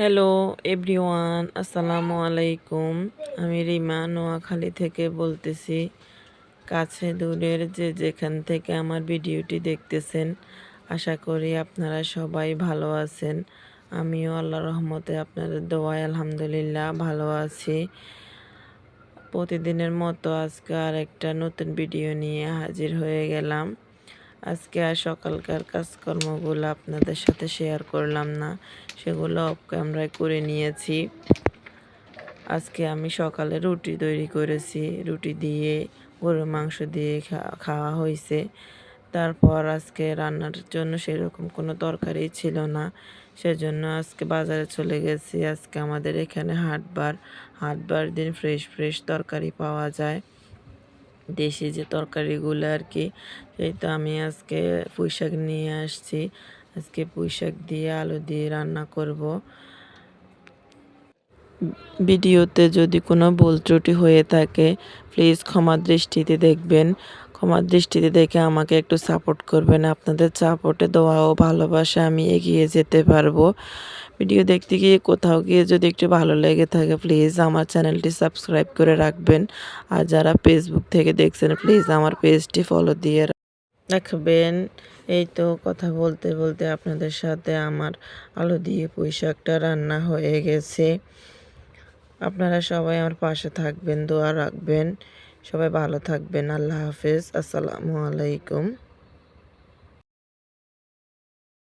Hello everyone আসসালামু আলাইকুম আমি রিমা নোয়াখালী থেকে বলতেছি, কাছে দূরের যে যেখান থেকে আমার ভিডিওটি দেখতেছেন, আশা করি আপনারা সবাই ভালো আছেন। আমিও আল্লাহ রহমতে আপনাদের দোয়ায় আলহামদুলিল্লাহ ভালো আছি। প্রতিদিনের মতো আজকে আর একটা নতুন ভিডিও নিয়ে হাজির হয়ে গেলাম। আজকে আর সকালকার কাজকর্মগুলো আপনাদের সাথে শেয়ার করলাম না। সেগুলো অফ ক্যামেরায় করে নিয়েছি। আজকে আমি সকালে রুটি তৈরি করেছি। রুটি দিয়ে গরুর মাংস দিয়ে খাওয়া হয়েছে। তারপর আজকে রান্নার জন্য সেরকম কোনো তরকারি ছিল না। সেজন্য আজকে বাজারে চলে গেছি। আজকে আমাদের এখানে হাটবার হাটবার দিন ফ্রেশ ফ্রেশ তরকারি পাওয়া যায়। দেশি যে তরকারিগুলো আর কি সেই তো আমি আজকে পুঁইশাক নিয়ে আসছি। আজকে পুঁইশাক দিয়ে আলু দিয়ে রান্না করব। ভিডিওতে যদি কোনো ভুল ত্রুটি হয়ে থাকে প্লিজ ক্ষমা দৃষ্টিতে দেখবেন। ক্ষমা দৃষ্টিতে দেখে আমাকে একটু সাপোর্ট করবেন। আপনাদের সাপোর্টে দোয়া ও ভালোবাসা আমি এগিয়ে যেতে পারব। ভিডিও দেখতে গিয়ে কোথাও গিয়ে যদি একটু ভালো লেগে থাকে প্লিজ আমার চ্যানেলটি সাবস্ক্রাইব করে রাখবেন। আর যারা ফেসবুক থেকে দেখছেন প্লিজ আমার পেজটি ফলো দিয়ে রাখবেন। এই তো কথা বলতে বলতে আপনাদের সাথে আমার আলু দিয়ে পুঁই শাকটা রান্না হয়ে গেছে। আপনারা সবাই আমার পাশে থাকবেন দোয়া রাখবেন। সবাই ভালো থাকবেন। আল্লাহ হাফেজ। আসসালামু আলাইকুম।